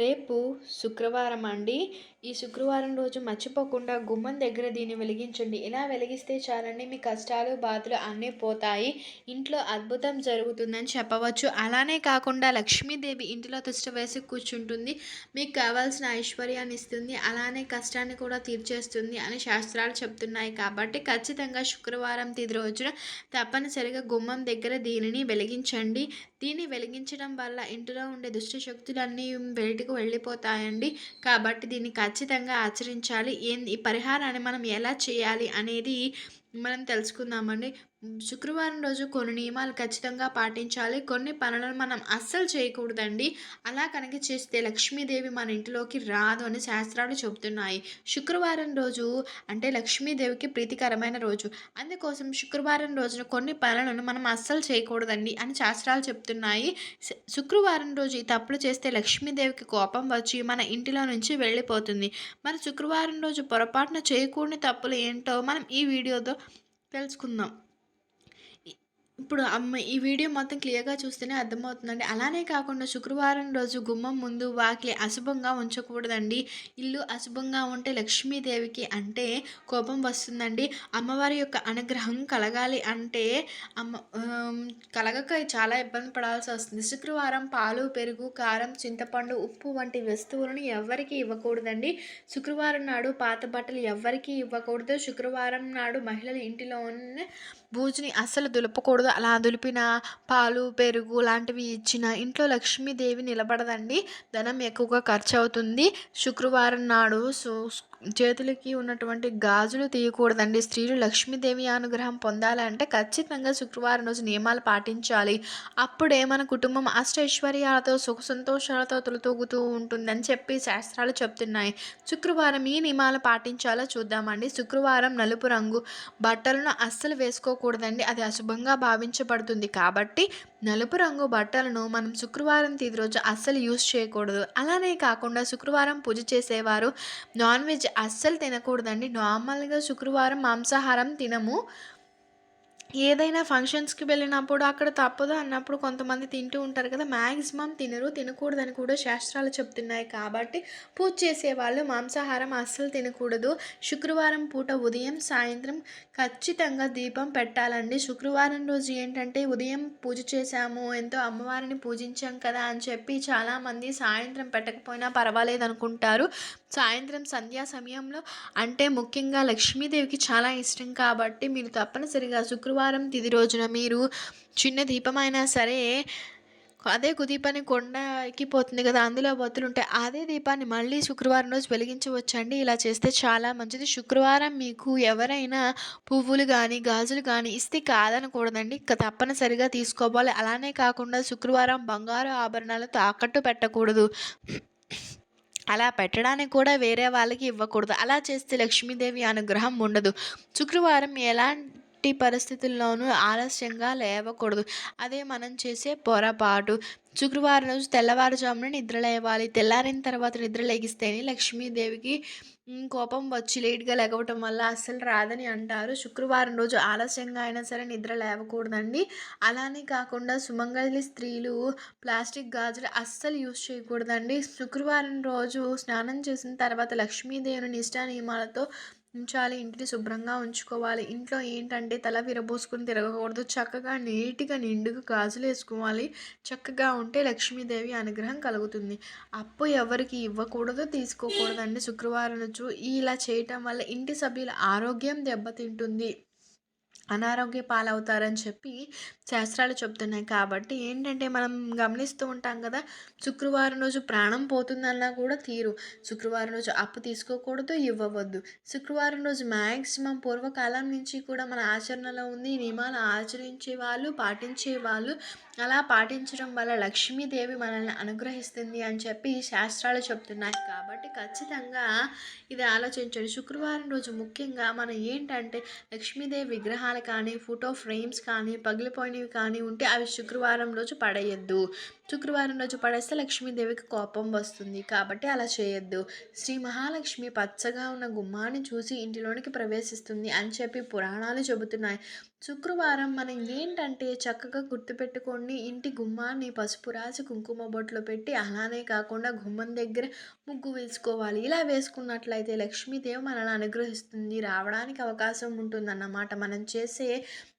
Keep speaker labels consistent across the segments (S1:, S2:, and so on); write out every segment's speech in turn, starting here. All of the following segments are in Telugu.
S1: రేపు శుక్రవారం అండి. ఈ శుక్రవారం రోజు మర్చిపోకుండా గుమ్మం దగ్గర దీన్ని వెలిగించండి. ఇలా వెలిగిస్తే చాలండి మీ కష్టాలు బాధలు అన్నీ పోతాయి. ఇంట్లో అద్భుతం జరుగుతుందని చెప్పవచ్చు. అలానే కాకుండా లక్ష్మీదేవి ఇంటిలో తుష్ట వేసి కూర్చుంటుంది. మీకు కావాల్సిన ఐశ్వర్యాన్ని ఇస్తుంది. అలానే కష్టాన్ని కూడా తీర్చేస్తుంది అని శాస్త్రాలు చెప్తున్నాయి కాబట్టి ఖచ్చితంగా శుక్రవారం తిది రోజున తప్పనిసరిగా గుమ్మం దగ్గర దీనిని వెలిగించండి. దీన్ని వెలిగించడం వల్ల ఇంటిలో ఉండే దుష్ట శక్తులన్నీ బయటకు వెళ్ళిపోతాయండి. కాబట్టి దీన్ని ఖచ్చితంగా ఆచరించాలి. ఏ ఈ పరిహారాన్ని మనం ఎలా చేయాలి అనేది మనం తెలుసుకుందామండి. శుక్రవారం రోజు కొన్ని నియమాలు ఖచ్చితంగా పాటించాలి. కొన్ని పనులను మనం అస్సలు చేయకూడదండి. అలా కనుక చేస్తే లక్ష్మీదేవి మన ఇంటిలోకి రాదు అని శాస్త్రాలు చెబుతున్నాయి. శుక్రవారం రోజు అంటే లక్ష్మీదేవికి ప్రీతికరమైన రోజు. అందుకోసం శుక్రవారం రోజున కొన్ని పనులను మనం అస్సలు చేయకూడదండి అని శాస్త్రాలు చెప్తున్నాయి శుక్రవారం రోజు ఈ తప్పులు చేస్తే లక్ష్మీదేవికి కోపం వచ్చి మన ఇంటిలో నుంచి వెళ్ళిపోతుంది. మన శుక్రవారం రోజు పొరపాటున చేయకూడని తప్పులు ఏంటో మనం ఈ వీడియోతో తెలుసుకుందాం. ఇప్పుడు అమ్మ ఈ వీడియో మొత్తం క్లియర్గా చూస్తేనే అర్థమవుతుందండి. అలానే కాకుండా శుక్రవారం రోజు గుమ్మం ముందు వాకిలి అశుభంగా ఉంచకూడదండి. ఇల్లు అశుభంగా ఉంటే లక్ష్మీదేవికి అంటే కోపం వస్తుందండి. అమ్మవారి యొక్క అనుగ్రహం కలగాలి అంటే అమ్మ కలగక చాలా ఇబ్బంది పడాల్సి వస్తుంది. శుక్రవారం పాలు పెరుగు కారం చింతపండు ఉప్పు వంటి వస్తువులను ఎవరికి ఇవ్వకూడదండి. శుక్రవారం నాడు పాత బట్టలు ఎవరికీ ఇవ్వకూడదు. శుక్రవారం నాడు మహిళలు ఇంటిలోనే బూజుని అస్సలు దులపకూడదు. అలా దులిపిన పాలు పెరుగు లాంటివి ఇచ్చిన ఇంట్లో లక్ష్మీదేవి నిలబడదండి. ధనం ఎక్కువగా ఖర్చు అవుతుంది శుక్రవారం నాడు చేతులకి ఉన్నటువంటి గాజులు తీయకూడదండి. స్త్రీలు లక్ష్మీదేవి అనుగ్రహం పొందాలంటే ఖచ్చితంగా శుక్రవారం రోజు నియమాలు పాటించాలి. అప్పుడే మన కుటుంబం అష్టైశ్వర్యాలతో సుఖ సంతోషాలతో తొలతూగుతూ ఉంటుందని చెప్పి శాస్త్రాలు చెప్తున్నాయి. శుక్రవారం ఈ నియమాలు పాటించాలో చూద్దామండి. శుక్రవారం నలుపు రంగు బట్టలను అస్సలు వేసుకోకూడదండి. అది అశుభంగా భావించబడుతుంది కాబట్టి నలుపు రంగు బట్టలను మనం శుక్రవారం తీది రోజు అస్సలు యూజ్ చేయకూడదు. అలానే కాకుండా శుక్రవారం పూజ చేసేవారు నాన్ వెజ్ అస్సలు తినకూడదండి. నార్మల్గా శుక్రవారం మాంసాహారం తినము. ఏదైనా ఫంక్షన్స్కి వెళ్ళినప్పుడు అక్కడ తప్పదు అన్నప్పుడు కొంతమంది తింటూ ఉంటారు కదా మ్యాక్సిమం తినరు తినకూడదని కూడా శాస్త్రాలు చెప్తున్నాయి కాబట్టి పూజ చేసేవాళ్ళు మాంసాహారం అస్సలు తినకూడదు. శుక్రవారం పూట ఉదయం సాయంత్రం ఖచ్చితంగా దీపం పెట్టాలండి. శుక్రవారం రోజు ఏంటంటే ఉదయం పూజ చేశాము ఎంతో అమ్మవారిని పూజించాం కదా అని చెప్పి చాలామంది సాయంత్రం పెట్టకపోయినా పర్వాలేదు అనుకుంటారు. సాయంత్రం సంధ్యా సమయంలో అంటే ముఖ్యంగా లక్ష్మీదేవికి చాలా ఇష్టం కాబట్టి మీరు తప్పనిసరిగా శుక్రవారం తిది రోజున మీరు చిన్న దీపమైనా సరే అదే కుదీపాన్ని కొండ ఎక్కిపోతుంది కదా అందులో బొత్తులు ఉంటాయి అదే దీపాన్ని మళ్ళీ శుక్రవారం రోజు వెలిగించవచ్చండి. ఇలా చేస్తే చాలా మంచిది. శుక్రవారం మీకు ఎవరైనా పువ్వులు కానీ గాజులు కానీ ఇస్తే కాదనకూడదండి. తప్పనిసరిగా తీసుకోవాలి. అలానే కాకుండా శుక్రవారం బంగారు ఆభరణాలు తాకట్టు పెట్టకూడదు. అలా పెట్టడానికి కూడా వేరే వాళ్ళకి ఇవ్వకూడదు. అలా చేస్తే లక్ష్మీదేవి అనుగ్రహం ఉండదు. శుక్రవారం ఎలా ఎట్టి పరిస్థితుల్లోనూ ఆలస్యంగా లేవకూడదు. అదే మనం చేసే పొరపాటు. శుక్రవారం రోజు తెల్లవారుజామున నిద్ర లేవాలి. తెల్లారిన తర్వాత నిద్ర లేగిస్తేనే లక్ష్మీదేవికి కోపం వచ్చి లేట్గా లేకపోవటం వల్ల అస్సలు రాదని అంటారు. శుక్రవారం రోజు ఆలస్యంగా అయినా సరే నిద్ర లేవకూడదండి. అలానే కాకుండా సుమంగళి స్త్రీలు ప్లాస్టిక్ గాజులు అస్సలు యూజ్ చేయకూడదండి. శుక్రవారం రోజు స్నానం చేసిన తర్వాత లక్ష్మీదేవిని నిష్ఠా నియమాలతో ఉంచాలి ఇంటిని శుభ్రంగా ఉంచుకోవాలి. ఇంట్లో ఏంటంటే తల విరబోసుకుని తిరగకూడదు. చక్కగా నీట్గా నిండుగా గాజులు వేసుకోవాలి. చక్కగా ఉంటే లక్ష్మీదేవి అనుగ్రహం కలుగుతుంది. అప్పు ఎవరికి ఇవ్వకూడదు తీసుకోకూడదండి శుక్రవారం రోజు ఇలా చేయటం వల్ల ఇంటి సభ్యుల ఆరోగ్యం దెబ్బతింటుంది. అనారోగ్య పాలవుతారని చెప్పి శాస్త్రాలు చెప్తున్నాయి. కాబట్టి ఏంటంటే మనం గమనిస్తూ ఉంటాం కదా శుక్రవారం రోజు ప్రాణం పోతుందన్నా కూడా తీరు. శుక్రవారం రోజు అప్పు తీసుకోకూడదు ఇవ్వవద్దు. శుక్రవారం రోజు మ్యాక్సిమం పూర్వకాలం నుంచి కూడా మన ఆచరణలో ఉంది నియమాలు ఆచరించే వాళ్ళు పాటించే వాళ్ళు అలా పాటించడం వల్ల లక్ష్మీదేవి మనల్ని అనుగ్రహిస్తుంది అని చెప్పి శాస్త్రాలు చెప్తున్నాయి. కాబట్టి ఖచ్చితంగా ఇది ఆలోచించండి. శుక్రవారం రోజు ముఖ్యంగా మనం ఏంటంటే లక్ష్మీదేవి విగ్రహాలు కానీ ఫోటో ఫ్రేమ్స్ కానీ పగిలిపోయినవి కానీ ఉంటే అవి శుక్రవారం రోజు పడేయద్దు. శుక్రవారం రోజు పడేస్తే లక్ష్మీదేవికి కోపం వస్తుంది. కాబట్టి అలా చేయొద్దు. శ్రీ మహాలక్ష్మి పచ్చగా ఉన్న గుమ్మాన్ని చూసి ఇంటిలోనికి ప్రవేశిస్తుంది అని చెప్పి పురాణాలు చెబుతున్నాయి. శుక్రవారం మనం ఏంటంటే చక్కగా గుర్తుపెట్టుకోండి ఇంటి గుమ్మాన్ని పసుపు రాసి కుంకుమ బొట్లు పెట్టి అలానే కాకుండా గుమ్మం దగ్గర ముగ్గు వేసుకోవాలి. ఇలా వేసుకున్నట్లయితే లక్ష్మీదేవి మనల్ని అనుగ్రహిస్తుంది. రావడానికి అవకాశం ఉంటుందన్నమాట. మనం చేసే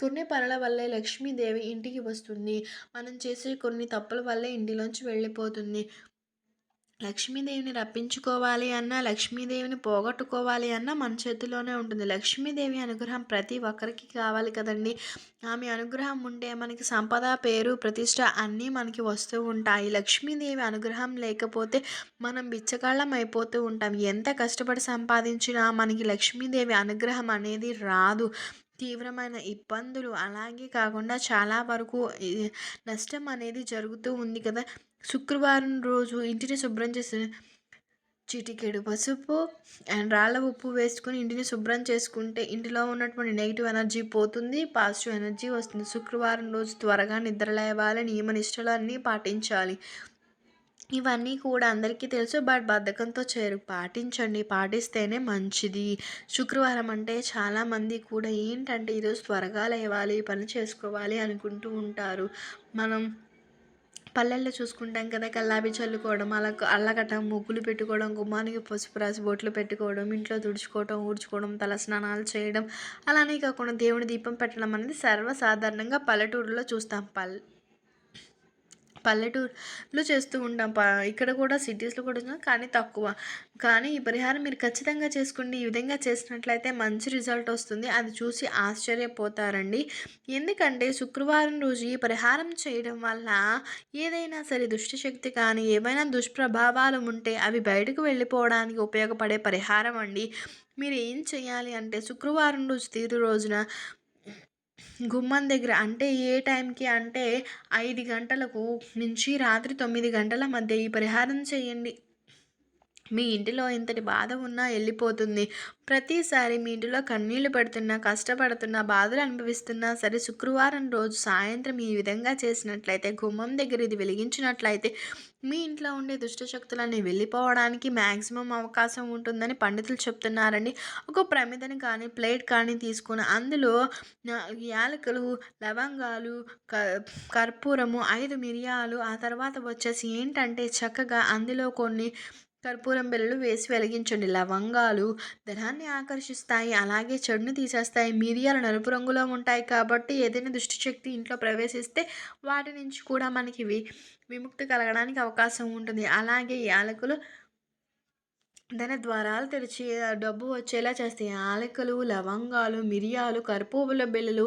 S1: కొన్ని పనుల వల్లే లక్ష్మీదేవి ఇంటికి వస్తుంది. మనం చేసే కొన్ని తప్పుల వల్లే ఇంటిలోంచి వెళ్ళిపోతుంది. లక్ష్మీదేవిని రప్పించుకోవాలి అన్నా లక్ష్మీదేవిని పోగొట్టుకోవాలి అన్నా మన చేతిలోనే ఉంటుంది. లక్ష్మీదేవి అనుగ్రహం ప్రతి ఒక్కరికి కావాలి కదండి. ఆమె అనుగ్రహం ఉంటే మనకి సంపద పేరు ప్రతిష్ట అన్నీ మనకి వస్తూ ఉంటాయి. లక్ష్మీదేవి అనుగ్రహం లేకపోతే మనం బిచ్చగాళ్ళం అయిపోతూ ఉంటాం. ఎంత కష్టపడి సంపాదించినా మనకి లక్ష్మీదేవి అనుగ్రహం అనేది రాదు. తీవ్రమైన ఇబ్బందులు. అలాగే కాకుండా చాలా వరకు నష్టం అనేది జరుగుతూ ఉంది కదా. శుక్రవారం రోజు ఇంటిని శుభ్రం చేసే చిటికెడు పసుపు అండ్ రాళ్ళ ఉప్పు వేసుకొని ఇంటిని శుభ్రం చేసుకుంటే ఇంటిలో ఉన్నటువంటి నెగిటివ్ ఎనర్జీ పోతుంది పాజిటివ్ ఎనర్జీ వస్తుంది. శుక్రవారం రోజు త్వరగా నిద్ర లేవాలి నియమ నిష్టలు అన్నీ పాటించాలి. ఇవన్నీ కూడా అందరికీ తెలుసు. బట్ బద్ధకంతో చేరు పాటించండి. పాటిస్తేనే మంచిది. శుక్రవారం అంటే చాలామంది కూడా ఏంటంటే ఈరోజు త్వరగా లేవాలి పని చేసుకోవాలి అనుకుంటూ ఉంటారు. మనం పల్లెల్లో చూసుకుంటాం కదా కల్లాపి చల్లుకోవడం అలా అల్లగటం ముగ్గులు పెట్టుకోవడం గుమ్మానికి పసుపు రాసి బొట్లు పెట్టుకోవడం ఇంట్లో తుడుచుకోవడం ఊడ్చుకోవడం తల స్నానాలు చేయడం. అలానే కాకుండా దేవుని దీపం పెట్టడం అనేది సర్వసాధారణంగా పల్లెటూరులో చూస్తాం. పల్ పల్లెటూరులో చేస్తూ ఉంటాం. ప ఇక్కడ కూడా సిటీస్లో కూడా కానీ తక్కువ. కానీ ఈ పరిహారం మీరు ఖచ్చితంగా చేసుకోండి ఈ విధంగా చేసినట్లయితే మంచి రిజల్ట్ వస్తుంది. అది చూసి ఆశ్చర్యపోతారండి. ఎందుకంటే శుక్రవారం రోజు ఈ పరిహారం చేయడం వల్ల ఏదైనా సరే దుష్టశక్తి కానీ ఏమైనా దుష్ప్రభావాలు ఉంటే అవి బయటకు వెళ్ళిపోవడానికి ఉపయోగపడే పరిహారం అండి. మీరు ఏం చేయాలి అంటే శుక్రవారం రోజు తీరు రోజున గుమ్మం దగ్గర అంటే ఏ టైంకి? అంటే ఐదు గంటలకు నుంచి రాత్రి తొమ్మిది గంటల మధ్య ఈ పరిహారం చేయండి. మీ ఇంటిలో ఇంతటి బాధ ఉన్నా వెళ్ళిపోతుంది ప్రతిసారి మీ ఇంటిలో కన్నీళ్ళు పెడుతున్నా కష్టపడుతున్నా బాధలు అనుభవిస్తున్నా సరే శుక్రవారం రోజు సాయంత్రం ఈ విధంగా చేసినట్లయితే గుమ్మం దగ్గర ఇది వెలిగించినట్లయితే మీ ఇంట్లో ఉండే దుష్టశక్తులన్నీ వెళ్ళిపోవడానికి మ్యాక్సిమం అవకాశం ఉంటుందని పండితులు చెప్తున్నారండి. ఒక ప్రమిదని కానీ ప్లేట్ కానీ తీసుకుని అందులో యాలకులు లవంగాలు కర్పూరము ఐదు మిరియాలు ఆ తర్వాత వచ్చేసి ఏంటంటే చక్కగా అందులో కొన్ని కర్పూరం బిళ్ళలు వేసి వెలిగించండి. లవంగాలు ధనాన్ని ఆకర్షిస్తాయి. అలాగే చెడుని తీసేస్తాయి. మిరియాలు నలుపు రంగులో ఉంటాయి కాబట్టి ఏదైనా దుష్టిశక్తి ఇంట్లో ప్రవేశిస్తే వాటి నుంచి కూడా మనకి విముక్తి కలగడానికి అవకాశం ఉంటుంది. అలాగే యాలకులు దాని ద్వారాలు తెరిచి డబ్బు వచ్చేలా చేస్తాయి ఆలకలు లవంగాలు మిరియాలు కర్పూల బిళ్ళలు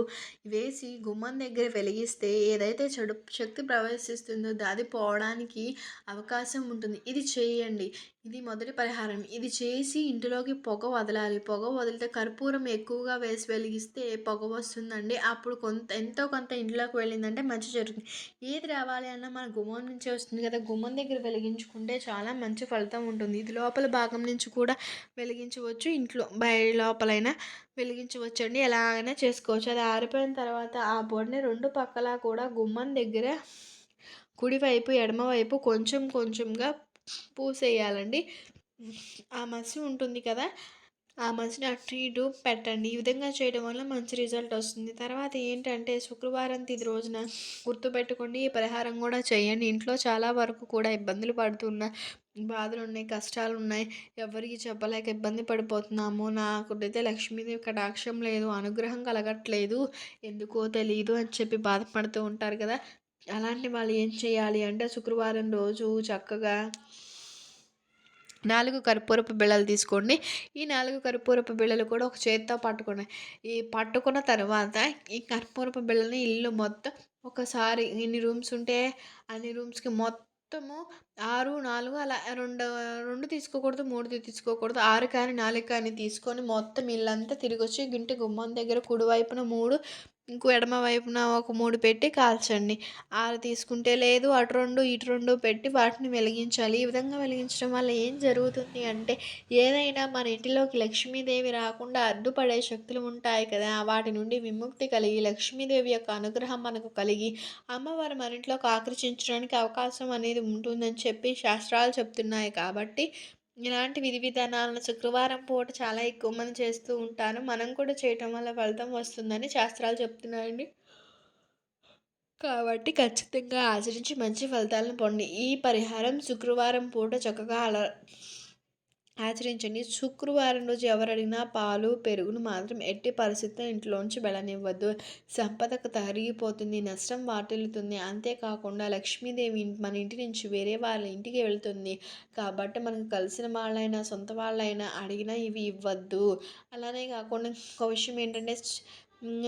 S1: వేసి గుమ్మం దగ్గర వెలిగిస్తే ఏదైతే చెడు శక్తి ప్రవేశిస్తుందో దాది పోవడానికి అవకాశం ఉంటుంది. ఇది చేయండి. ఇది మొదటి పరిహారం. ఇది చేసి ఇంటిలోకి పొగ వదలాలి. పొగ వదిలితే కర్పూరం ఎక్కువగా వేసి వెలిగిస్తే పొగ వస్తుందండి. అప్పుడు కొంత ఎంతో కొంత ఇంట్లోకి వెళ్ళిందంటే మంచి జరుగుతుంది. ఏది రావాలి అన్న మన గుమ్మం నుంచే వస్తుంది కదా. గుమ్మం దగ్గర వెలిగించుకుంటే చాలా మంచి ఫలితం ఉంటుంది. ఇది లోపల బాగా భాగం నుంచి కూడా వెలిగించవచ్చు. ఇంట్లో బయ లోపలైనా వెలిగించవచ్చు అండి ఎలాగైనా చేసుకోవచ్చు. అది ఆరిపోయిన తర్వాత ఆ బొడ్ని రెండు పక్కల కూడా గుమ్మం దగ్గర కుడివైపు ఎడమవైపు కొంచెం కొంచెంగా పూసేయాలండి. ఆ మసి ఉంటుంది కదా ఆ మనిషిని అటు ఇటు పెట్టండి. ఈ విధంగా చేయడం వల్ల మంచి రిజల్ట్ వస్తుంది. తర్వాత ఏంటంటే శుక్రవారం తిది రోజున గుర్తుపెట్టుకోండి ఈ పరిహారం కూడా చేయండి. ఇంట్లో చాలా వరకు కూడా ఇబ్బందులు పడుతున్న బాధలు ఉన్నాయి కష్టాలు ఉన్నాయి ఎవరికి చెప్పలేక ఇబ్బంది పడిపోతున్నాము. నాకైతే లక్ష్మీదేవి కటాక్షం లేదు అనుగ్రహం కలగట్లేదు. ఎందుకో తెలియదు అని చెప్పి బాధపడుతూ ఉంటారు కదా. అలాంటి వాళ్ళు ఏం చేయాలి అంటే శుక్రవారం రోజు చక్కగా నాలుగు కర్పూరపు బిళ్ళలు తీసుకోండి. ఈ నాలుగు కర్పూరపు బిళ్ళలు కూడా ఒక చేతితో పట్టుకోండి. ఈ పట్టుకున్న తర్వాత ఈ కర్పూరపు బిళ్ళని ఇల్లు మొత్తం ఒకసారి ఎన్ని రూమ్స్ ఉంటే అన్ని రూమ్స్కి మొత్తము ఆరు నాలుగు అలా రెండు రెండు తీసుకోకూడదు మూడు తీసుకోకూడదు. ఆరు కానీ నాలుగు కానీ తీసుకొని మొత్తం ఇల్లంతా తిరిగి వచ్చి గుంటి గుమ్మం దగ్గర కుడివైపున మూడు ఇంకో ఎడమ వైపున ఒక మూడు పెట్టి కాల్చండి. ఆరు తీసుకుంటే లేదు అటు రెండు ఇటు రెండు పెట్టి వాటిని వెలిగించాలి. ఈ విధంగా వెలిగించడం వల్ల ఏం జరుగుతుంది అంటే ఏదైనా మన ఇంటిలోకి లక్ష్మీదేవి రాకుండా అడ్డుపడే శక్తులు ఉంటాయి కదా వాటి నుండి విముక్తి కలిగి లక్ష్మీదేవి యొక్క అనుగ్రహం మనకు కలిగి అమ్మవారు మన ఇంట్లోకి ఆకర్షించడానికి అవకాశం అనేది ఉంటుందని చెప్పి శాస్త్రాలు చెప్తున్నాయి కాబట్టి ఇలాంటి విధి విధానాలను శుక్రవారం పూట చాలా ఎక్కువ మంది చేస్తూ ఉంటారు. మనం కూడా చేయటం వల్ల ఫలితం వస్తుందని శాస్త్రాలు చెప్తున్నాయండి. కాబట్టి ఖచ్చితంగా ఆచరించి మంచి ఫలితాలను పొంది ఈ పరిహారం శుక్రవారం పూట చక్కగా అలా ఆచరించండి. శుక్రవారం రోజు ఎవరడిగినా పాలు పెరుగును మాత్రం ఎట్టి పరిస్థితుల్లో ఇంట్లోంచి వెళ్ళనివ్వద్దు సంపదకు తరిగిపోతుంది నష్టం వాటిల్లుతుంది. అంతేకాకుండా లక్ష్మీదేవి మన ఇంటి నుంచి వేరే వాళ్ళ ఇంటికి వెళ్తుంది. కాబట్టి మనకు కలిసిన వాళ్ళైనా సొంత వాళ్ళైనా అడిగినా ఇవి ఇవ్వద్దు. అలానే కాకుండా ఇంకో విషయం ఏంటంటే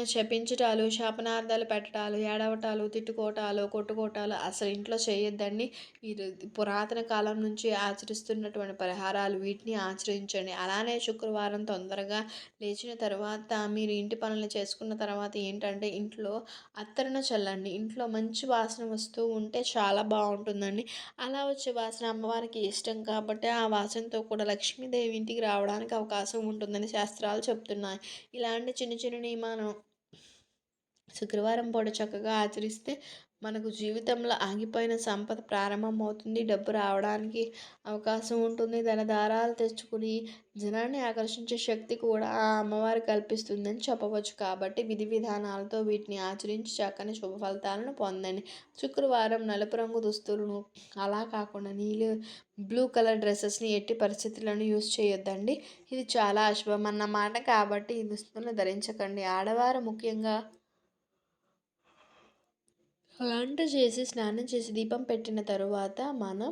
S1: శపించటాలు శాపనార్థాలు పెట్టడాలు ఏడవటాలు తిట్టుకోవటాలు కొట్టుకోవటాలు అసలు ఇంట్లో చేయొద్దండి. ఈ పురాతన కాలం నుంచి ఆచరిస్తున్నటువంటి పరిహారాలు వీటిని ఆచరించండి. అలానే శుక్రవారం తొందరగా లేచిన తర్వాత మీరు ఇంటి పనులు చేసుకున్న తర్వాత ఏంటంటే ఇంట్లో అత్తరణ చల్లండి. ఇంట్లో మంచి వాసన వస్తూ ఉంటే చాలా బాగుంటుందండి. అలా వచ్చే వాసన అమ్మవారికి ఇష్టం కాబట్టి ఆ వాసనతో కూడా లక్ష్మీదేవి ఇంటికి రావడానికి అవకాశం ఉంటుందని శాస్త్రాలు చెప్తున్నాయి. ఇలాంటి చిన్న చిన్న నియమాలు శుక్రవారం పూట చక్కగా ఆచరిస్తే మనకు జీవితంలో ఆగిపోయిన సంపద ప్రారంభమవుతుంది. డబ్బు రావడానికి అవకాశం ఉంటుంది. దాని దారాలు తెచ్చుకుని జనాన్ని ఆకర్షించే శక్తి కూడా ఆ అమ్మవారు కల్పిస్తుందని చెప్పవచ్చు. కాబట్టి విధి విధానాలతో వీటిని ఆచరించి చక్కని శుభ ఫలితాలను పొందండి. శుక్రవారం నలుపు రంగు దుస్తులను అలా కాకుండా నీళ్ళు బ్లూ కలర్ డ్రెస్సెస్ని ఎట్టి పరిస్థితులను యూస్ చేయొద్దండి. ఇది చాలా అశుభం అన్నమాట కాబట్టి ఈ దుస్తులను ధరించకండి. ఆడవారు ముఖ్యంగా వంట చేసి స్నానం చేసి దీపం పెట్టిన తరువాత మనం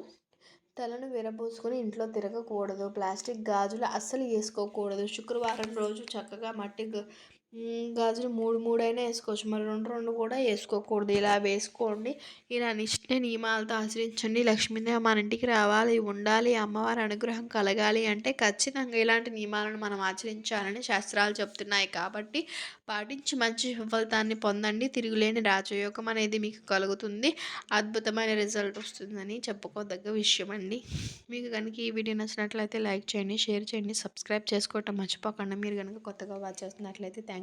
S1: తలను విరబోసుకొని ఇంట్లో తిరగకూడదు. ప్లాస్టిక్ గాజులు అస్సలు వేసుకోకూడదు. శుక్రవారం రోజు చక్కగా మట్టి గాజులు మూడు మూడు అయినా వేసుకోవచ్చు. మరి రెండు రెండు కూడా వేసుకోకూడదు. ఇలా వేసుకోండి. ఇలా నిష్ఠ నియమాలతో ఆచరించండి. లక్ష్మీదేవి మన ఇంటికి రావాలి. ఉండాలి. అమ్మవారి అనుగ్రహం కలగాలి అంటే ఖచ్చితంగా ఇలాంటి నియమాలను మనం ఆచరించాలని శాస్త్రాలు చెప్తున్నాయి కాబట్టి పాటించి మంచి ఫలితాన్ని పొందండి. తిరుగులేని రాజయోగం అనేది మీకు కలుగుతుంది. అద్భుతమైన రిజల్ట్ వస్తుందని చెప్పుకోదగ్గ విషయం అండి. మీకు కనుక ఈ వీడియో నచ్చినట్లయితే లైక్ చేయండి షేర్ చేయండి సబ్స్క్రైబ్ చేసుకోవటం మర్చిపోకుండా. మీరు కనుక కొత్తగా వాచ్ చేస్తున్నట్లయితే థ్యాంక్